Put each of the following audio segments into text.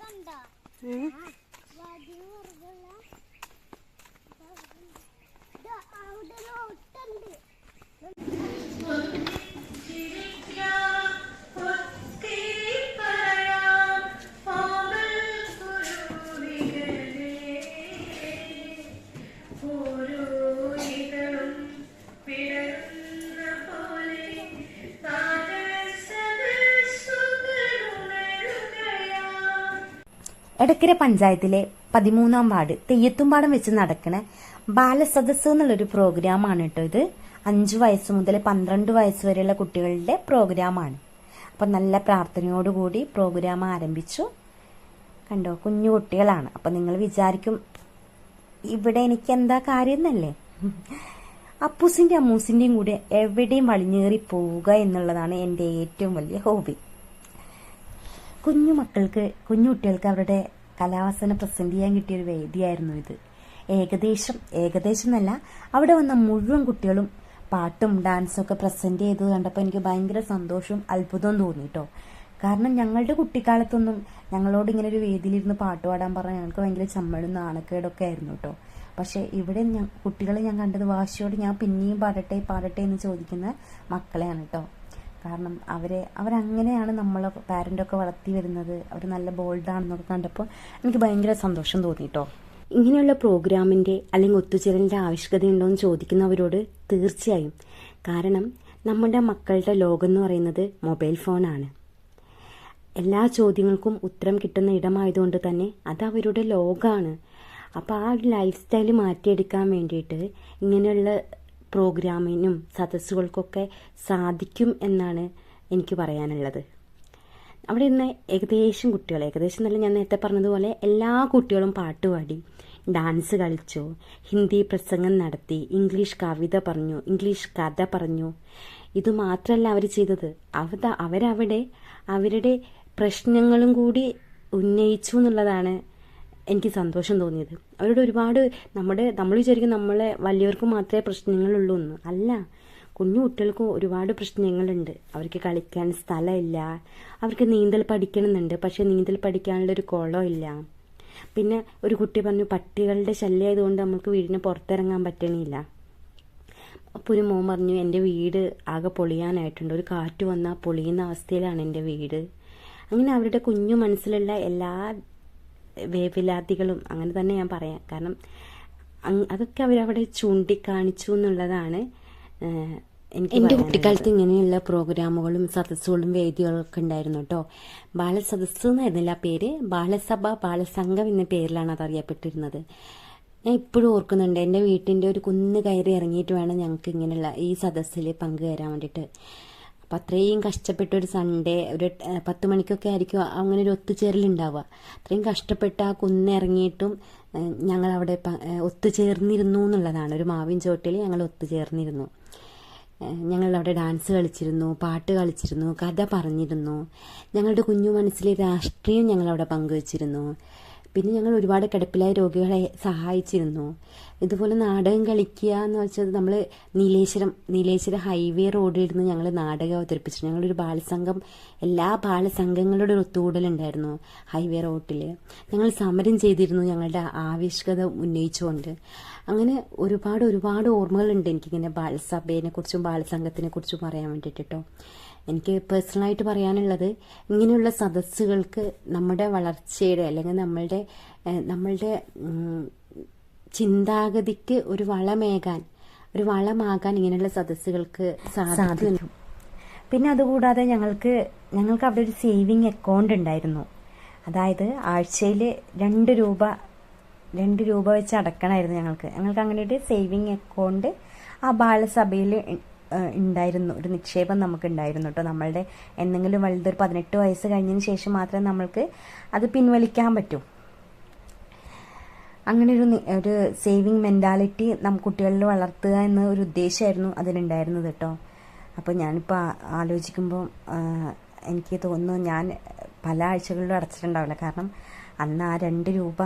കണ്ട എടക്കര പഞ്ചായത്തിലെ പതിമൂന്നാം വാർഡ് തെയ്യത്തുംപാടം വെച്ച് നടക്കണ ബാലസദസ് എന്നുള്ളൊരു പ്രോഗ്രാമാണ് കേട്ടോ ഇത്. അഞ്ചു വയസ്സ് മുതൽ പന്ത്രണ്ട് വയസ്സ് വരെയുള്ള കുട്ടികളുടെ പ്രോഗ്രാമാണ്. അപ്പം നല്ല പ്രാർത്ഥനയോടുകൂടി പ്രോഗ്രാം ആരംഭിച്ചു. കണ്ടോ കുഞ്ഞു കുട്ടികളാണ്. അപ്പം നിങ്ങൾ വിചാരിക്കും ഇവിടെ എനിക്ക് എന്താ കാര്യം എന്നല്ലേ അപ്പൂസിന്റെ അമ്മൂസിന്റെയും കൂടെ എവിടെയും വളിഞ്ഞേറി പോവുക എന്നുള്ളതാണ് എന്റെ ഏറ്റവും വലിയ ഹോബി. കുഞ്ഞു മക്കൾക്ക് കുഞ്ഞു കുട്ടികൾക്ക് അവരുടെ കലാവാസന പ്രസന്റ് ചെയ്യാൻ കിട്ടിയൊരു വേദിയായിരുന്നു ഇത്. ഏകദേശം ഏകദേശം എന്നല്ല അവിടെ വന്ന മുഴുവൻ കുട്ടികളും പാട്ടും ഡാൻസും ഒക്കെ പ്രസന്റ് ചെയ്തത് കണ്ടപ്പോൾ എനിക്ക് ഭയങ്കര സന്തോഷവും അത്ഭുതവും തോന്നി കേട്ടോ കാരണം ഞങ്ങളുടെ കുട്ടിക്കാലത്തൊന്നും ഞങ്ങളോട് ഇങ്ങനെ ഒരു വേദിയിലിരുന്ന് പാട്ട് പാടാൻ പറഞ്ഞാൽ ഞങ്ങൾക്ക് ഭയങ്കര ചമ്മടും നാണക്കേടൊക്കെ ആയിരുന്നു കേട്ടോ പക്ഷേ ഇവിടെ കുട്ടികളെ ഞാൻ കണ്ടത് വാശിയോട് ഞാൻ പിന്നെയും പാടട്ടെ പാടട്ടെ എന്ന് ചോദിക്കുന്ന മക്കളെയാണ് കേട്ടോ കാരണം അവരെ അവരങ്ങനെയാണ് നമ്മൾ പാരന്റൊക്കെ വളർത്തി വരുന്നത്. അവർ നല്ല ബോൾഡാണെന്നൊക്കെ കണ്ടപ്പോൾ എനിക്ക് ഭയങ്കര സന്തോഷം തോന്നി കേട്ടോ ഇങ്ങനെയുള്ള പ്രോഗ്രാമിന്റെ അല്ലെങ്കിൽ ഒത്തുചേരലിന്റെ ആവശ്യകതയുണ്ടോ എന്ന് ചോദിക്കുന്നവരോട് തീർച്ചയായും. കാരണം നമ്മുടെ മക്കളുടെ ലോകം എന്ന് പറയുന്നത് മൊബൈൽ ഫോണാണ് എല്ലാ ചോദ്യങ്ങൾക്കും ഉത്തരം കിട്ടുന്ന ഇടമായതുകൊണ്ട് തന്നെ അത് അവരുടെ ലോകമാണ് അപ്പോൾ ആ ലൈഫ് സ്റ്റൈൽ മാറ്റിയെടുക്കാൻ വേണ്ടിയിട്ട് ഇങ്ങനെയുള്ള പ്രോഗ്രാമിനും സദസ്സുകൾക്കൊക്കെ സാധിക്കും എന്നാണ് എനിക്ക് പറയാനുള്ളത്. അവിടെ ഇന്ന് ഏകദേശം കുട്ടികൾ ഏകദേശം നല്ല ഞാൻ നേരത്തെ പറഞ്ഞതുപോലെ എല്ലാ കുട്ടികളും പാട്ടുപാടി ഡാൻസ് കളിച്ചു ഹിന്ദി പ്രസംഗം നടത്തി ഇംഗ്ലീഷ് കവിത പറഞ്ഞു ഇംഗ്ലീഷ് കഥ പറഞ്ഞു. ഇതുമാത്രമല്ല അവർ ചെയ്തത്. അവ അവരവിടെ അവരുടെ പ്രശ്നങ്ങളും കൂടി ഉന്നയിച്ചു എന്നുള്ളതാണ് എനിക്ക് സന്തോഷം തോന്നിയത്. അവരോട് ഒരുപാട് നമ്മുടെ നമ്മൾ വിചാരിക്കും നമ്മളെ വലിയവർക്ക് മാത്രമേ പ്രശ്നങ്ങളുള്ളൂ എന്ന്. അല്ല കുഞ്ഞു കുട്ടികൾക്ക് ഒരുപാട് പ്രശ്നങ്ങളുണ്ട്. അവർക്ക് കളിക്കാൻ സ്ഥലമില്ല. അവർക്ക് നീന്തൽ പഠിക്കണമെന്നുണ്ട്. പക്ഷേ നീന്തൽ പഠിക്കാനുള്ള ഒരു കുളമില്ല. പിന്നെ ഒരു കുട്ടി പറഞ്ഞു പട്ടികളുടെ ശല്യമായതുകൊണ്ട് നമുക്ക് വീടിന് പുറത്തിറങ്ങാൻ പറ്റണില്ല. അപ്പോൾ ഒരു മോൻ പറഞ്ഞു എന്റെ വീട് ആകെ പൊളിയാനായിട്ടുണ്ട്. ഒരു കാറ്റ് വന്നാൽ പൊളിയുന്ന അവസ്ഥയിലാണ് എന്റെ വീട്. അങ്ങനെ അവരുടെ കുഞ്ഞു മനസ്സിലുള്ള എല്ലാ വേവലാതികളും അങ്ങനെ തന്നെ ഞാൻ പറയാം. കാരണം അതൊക്കെ അവരവിടെ ചൂണ്ടിക്കാണിച്ചു എന്നുള്ളതാണ് എന്റെ എന്റെ കുട്ടിക്കാലത്ത് ഇങ്ങനെയുള്ള പ്രോഗ്രാമുകളും സദസ്സുകളും വേദികളൊക്കെ ഉണ്ടായിരുന്നു കേട്ടോ. ബാലസദസ് എന്നായിരുന്നില്ല ആ പേര്? ബാലസഭ ബാലസംഘം എന്ന പേരിലാണ് അത് അറിയപ്പെട്ടിരുന്നത്. ഞാൻ ഇപ്പോഴും ഓർക്കുന്നുണ്ട് എന്റെ വീട്ടിന്റെ ഒരു കുന്ന് കയറി ഇറങ്ങിയിട്ട് വേണം ഞങ്ങൾക്ക് ഇങ്ങനെയുള്ള ഈ സദസ്സിൽ പങ്കുചേരാൻ വേണ്ടിയിട്ട്. അപ്പം അത്രയും കഷ്ടപ്പെട്ട ഒരു സൺഡേ ഒരു പത്ത് മണിക്കൊക്കെ ആയിരിക്കും അങ്ങനെ ഒരു ഒത്തുചേരലുണ്ടാവുക അത്രയും കഷ്ടപ്പെട്ട് ആ കുന്നിറങ്ങിയിട്ടും ഞങ്ങൾ ഏഹ്, ഒത്തുചേർന്നിരുന്നു എന്നുള്ളതാണ്. ഒരു മാവിൻ ചോട്ടിൽ ഞങ്ങൾ ഒത്തുചേർന്നിരുന്നു. ഞങ്ങൾ അവിടെ ഡാൻസ് കളിച്ചിരുന്നു പാട്ട് കളിച്ചിരുന്നു കഥ പറഞ്ഞിരുന്നു. ഞങ്ങളുടെ കുഞ്ഞു മനസ്സിലെ രാഷ്ട്രീയം ഞങ്ങളവിടെ പങ്കുവച്ചിരുന്നു. പിന്നെ ഞങ്ങൾ ഒരുപാട് കിടപ്പിലായ രോഗികളെ സഹായിച്ചിരുന്നു. ഇതുപോലെ നാടകം കളിക്കുക എന്ന് വെച്ചത് നമ്മൾ നീലേശ്വരം നീലേശ്വര ഹൈവേ റോഡിലിരുന്ന് ഞങ്ങൾ നാടകം അവതരിപ്പിച്ചു. ഞങ്ങളൊരു ബാലസംഘം എല്ലാ ബാലസംഘങ്ങളുടെ ഒരു ഒത്തുകൂടലുണ്ടായിരുന്നു ഹൈവേ റോഡിൽ ഞങ്ങൾ സമരം ചെയ്തിരുന്നു ഞങ്ങളുടെ ആവശ്യകത ഉന്നയിച്ചുകൊണ്ട്. അങ്ങനെ ഒരുപാട് ഒരുപാട് ഓർമ്മകളുണ്ട് എനിക്കിങ്ങനെ ബാലസഭയെ കുറിച്ചും ബാലസംഘത്തിനെ കുറിച്ചും പറയാൻ വേണ്ടിയിട്ട് കേട്ടോ എനിക്ക് പേഴ്സണലായിട്ട് പറയാനുള്ളത് ഇങ്ങനെയുള്ള സദസ്സുകൾക്ക് നമ്മുടെ വളർച്ചയുടെ അല്ലെങ്കിൽ നമ്മളുടെ നമ്മളുടെ ചിന്താഗതിക്ക് ഒരു വളമേകാൻ ഒരു വളമാകാൻ ഇങ്ങനെയുള്ള സദസ്സുകൾക്ക് സാധിക്കും. പിന്നെ അതുകൂടാതെ ഞങ്ങൾക്ക് ഞങ്ങൾക്ക് അവിടെ ഒരു സേവിങ് അക്കൗണ്ട് ഉണ്ടായിരുന്നു. അതായത് ആഴ്ചയിൽ രണ്ട് രൂപ രണ്ട് രൂപ വെച്ച് അടക്കണമായിരുന്നു ഞങ്ങൾക്ക്. ഞങ്ങൾക്ക് അങ്ങനെ ഒരു സേവിങ് അക്കൗണ്ട് ആ ബാലസഭയിൽ ഉണ്ടായിരുന്നു. ഒരു നിക്ഷേപം നമുക്ക് ഉണ്ടായിരുന്നു കേട്ടോ നമ്മളുടെ എന്തെങ്കിലും വലുതൊരു പതിനെട്ട് വയസ്സ് കഴിഞ്ഞതിന് ശേഷം മാത്രമേ നമ്മൾക്ക് അത് പിൻവലിക്കാൻ പറ്റൂ. അങ്ങനെ ഒരു ഒരു സേവിങ് മെന്റാലിറ്റി നം കുട്ടികളിൽ വളർത്തുക എന്ന ഒരു ഉദ്ദേശമായിരുന്നു അതിലുണ്ടായിരുന്നത് കേട്ടോ അപ്പോൾ ഞാനിപ്പോൾ ആലോചിക്കുമ്പോൾ എനിക്ക് തോന്നുന്നു ഞാൻ പല ആഴ്ചകളിലും അടച്ചിട്ടുണ്ടാവില്ല. കാരണം അന്ന് ആ രണ്ട് രൂപ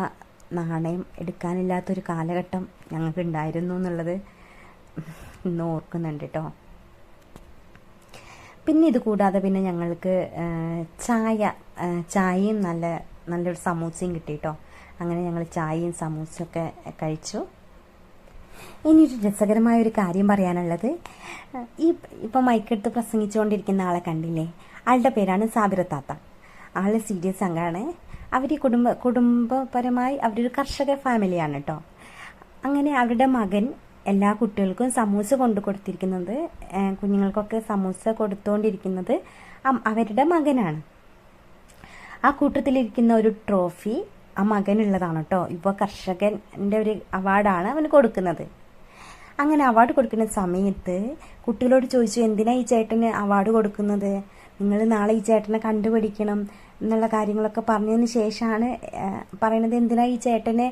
നാണയം എടുക്കാനില്ലാത്തൊരു കാലഘട്ടം ഞങ്ങൾക്ക് ഉണ്ടായിരുന്നു എന്നുള്ളത് ഇന്ന് ഓർക്കുന്നുണ്ട് കേട്ടോ പിന്നെ ഇത് കൂടാതെ പിന്നെ ഞങ്ങൾക്ക് ചായ ചായയും നല്ല നല്ലൊരു സമൂസയും കിട്ടി കേട്ടോ അങ്ങനെ ഞങ്ങൾ ചായയും സമൂസയും ഒക്കെ കഴിച്ചു. ഇനിയൊരു രസകരമായ ഒരു കാര്യം പറയാനുള്ളത്. ഈ ഇപ്പം മൈക്കെടുത്ത് പ്രസംഗിച്ചുകൊണ്ടിരിക്കുന്ന ആളെ കണ്ടില്ലേ? ആളുടെ പേരാണ് സാബിറ താത്ത. ആൾ സീരിയസ് അംഗമാണ് അവർ കുടുംബ കുടുംബപരമായി അവരൊരു കർഷക ഫാമിലിയാണ് കേട്ടോ അങ്ങനെ അവരുടെ മകൻ എല്ലാ കുട്ടികൾക്കും സമൂസ കൊണ്ടു കൊടുത്തിരിക്കുന്നത് കുഞ്ഞുങ്ങൾക്കൊക്കെ സമൂസ കൊടുത്തുകൊണ്ടിരിക്കുന്നത് അവരുടെ മകനാണ്. ആ കൂട്ടത്തിലിരിക്കുന്ന ഒരു ട്രോഫി ആ മകനുള്ളതാണ് കേട്ടോ. ഇപ്പോൾ കർഷകന്റെ ഒരു അവാർഡാണ് അവന് കൊടുക്കുന്നത്. അങ്ങനെ അവാർഡ് കൊടുക്കുന്ന സമയത്ത് കുട്ടികളോട് ചോദിച്ചു എന്തിനാ ഈ ചേട്ടന് അവാർഡ് കൊടുക്കുന്നത്? നിങ്ങൾ നാളെ ഈ ചേട്ടനെ കണ്ടുപിടിക്കണം എന്നുള്ള കാര്യങ്ങളൊക്കെ പറഞ്ഞതിന് ശേഷമാണ് പറയുന്നത് എന്തിനാ ഈ ചേട്ടന്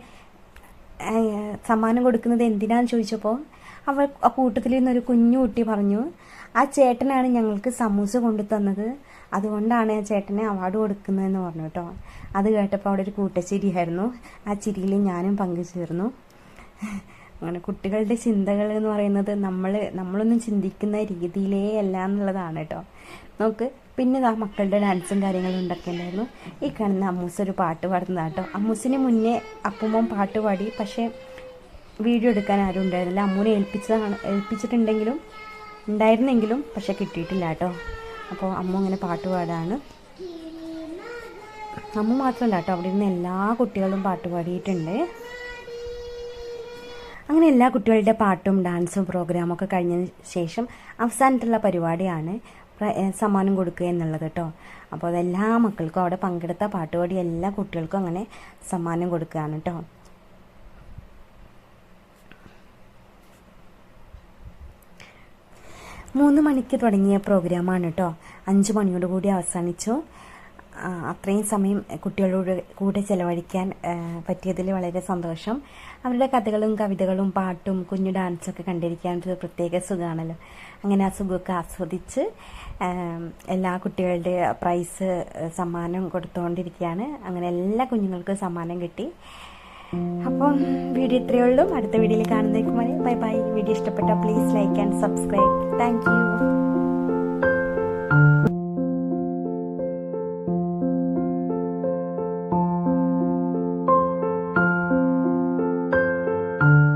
സമ്മാനം കൊടുക്കുന്നത് എന്തിനാന്ന് ചോദിച്ചപ്പോൾ അവൾ ആ കൂട്ടത്തിൽ നിന്നൊരു കുഞ്ഞു കുട്ടി പറഞ്ഞു ആ ചേട്ടനാണ് ഞങ്ങൾക്ക് സമൂസ കൊണ്ടു തന്നത് അതുകൊണ്ടാണ് ആ ചേട്ടനെ അവാർഡ് കൊടുക്കുന്നതെന്ന് പറഞ്ഞു കേട്ടോ. അത് കേട്ടപ്പോൾ അവിടെ ഒരു കൂട്ടച്ചിരിയായിരുന്നു. ആ ചിരിയിൽ ഞാനും പങ്കുചേർന്നു. അങ്ങനെ കുട്ടികളുടെ ചിന്തകൾ എന്ന് പറയുന്നത് നമ്മൾ നമ്മളൊന്നും ചിന്തിക്കുന്ന രീതിയിലേ അല്ല എന്നുള്ളതാണ് കേട്ടോ. നോക്ക് പിന്നെ ആ മക്കളുടെ ഡാൻസും കാര്യങ്ങളും ഉണ്ടൊക്കെ ഉണ്ടായിരുന്നു. ഈ കാണുന്ന അമ്മൂസ് ഒരു പാട്ട് പാടുന്ന കേട്ടോ അമ്മൂസിന് മുന്നേ അപ്പുമ്മൻ പാട്ട് പാടി പക്ഷേ വീഡിയോ എടുക്കാൻ ആരും ഉണ്ടായിരുന്നില്ല. അമ്മൂനെ ഏൽപ്പിച്ചതാണ് ഏൽപ്പിച്ചിട്ടുണ്ടെങ്കിലും ഉണ്ടായിരുന്നെങ്കിലും പക്ഷെ കിട്ടിയിട്ടില്ല കേട്ടോ അപ്പോൾ അമ്മ അങ്ങനെ പാട്ട് പാടാണ്. അമ്മ മാത്രമല്ല കേട്ടോ അവിടെ ഇരുന്ന് എല്ലാ കുട്ടികളും പാട്ട് പാടിയിട്ടുണ്ട്. അങ്ങനെ എല്ലാ കുട്ടികളുടെ പാട്ടും ഡാൻസും പ്രോഗ്രാമൊക്കെ കഴിഞ്ഞതിന് ശേഷം അവസാനത്തുള്ള പരിപാടിയാണ് സമ്മാനം കൊടുക്കുക എന്നുള്ളത് കേട്ടോ. അപ്പോൾ അതെല്ലാ മക്കൾക്കും അവിടെ പങ്കെടുത്ത പാട്ടുപാടി എല്ലാ കുട്ടികൾക്കും അങ്ങനെ സമ്മാനം കൊടുക്കുകയാണ് കേട്ടോ. മൂന്ന് മണിക്ക് തുടങ്ങിയ പ്രോഗ്രാമാണ് കേട്ടോ. അഞ്ച് മണിയോടുകൂടി അവസാനിച്ചു. അത്രയും സമയം കുട്ടികളോട് കൂടെ ചെലവഴിക്കാൻ പറ്റിയതിൽ വളരെ സന്തോഷം. അവരുടെ കഥകളും കവിതകളും പാട്ടും കുഞ്ഞു ഡാൻസൊക്കെ കണ്ടിരിക്കാൻ ഒരു പ്രത്യേക സുഖമാണല്ലോ അങ്ങനെ ആ സുഖമൊക്കെ ആസ്വദിച്ച് എല്ലാ കുട്ടികളുടെ പ്രൈസ് സമ്മാനം കൊടുത്തുകൊണ്ടിരിക്കുകയാണ് അങ്ങനെ എല്ലാ കുഞ്ഞുങ്ങൾക്കും സമ്മാനം കിട്ടി. അപ്പം വീഡിയോ ഇത്രയേ ഉള്ളൂ. അടുത്ത വീഡിയോയിൽ കാണുന്നേക്കും വരെ ബൈ ബൈ. വീഡിയോ ഇഷ്ടപ്പെട്ടാൽ please like and subscribe thank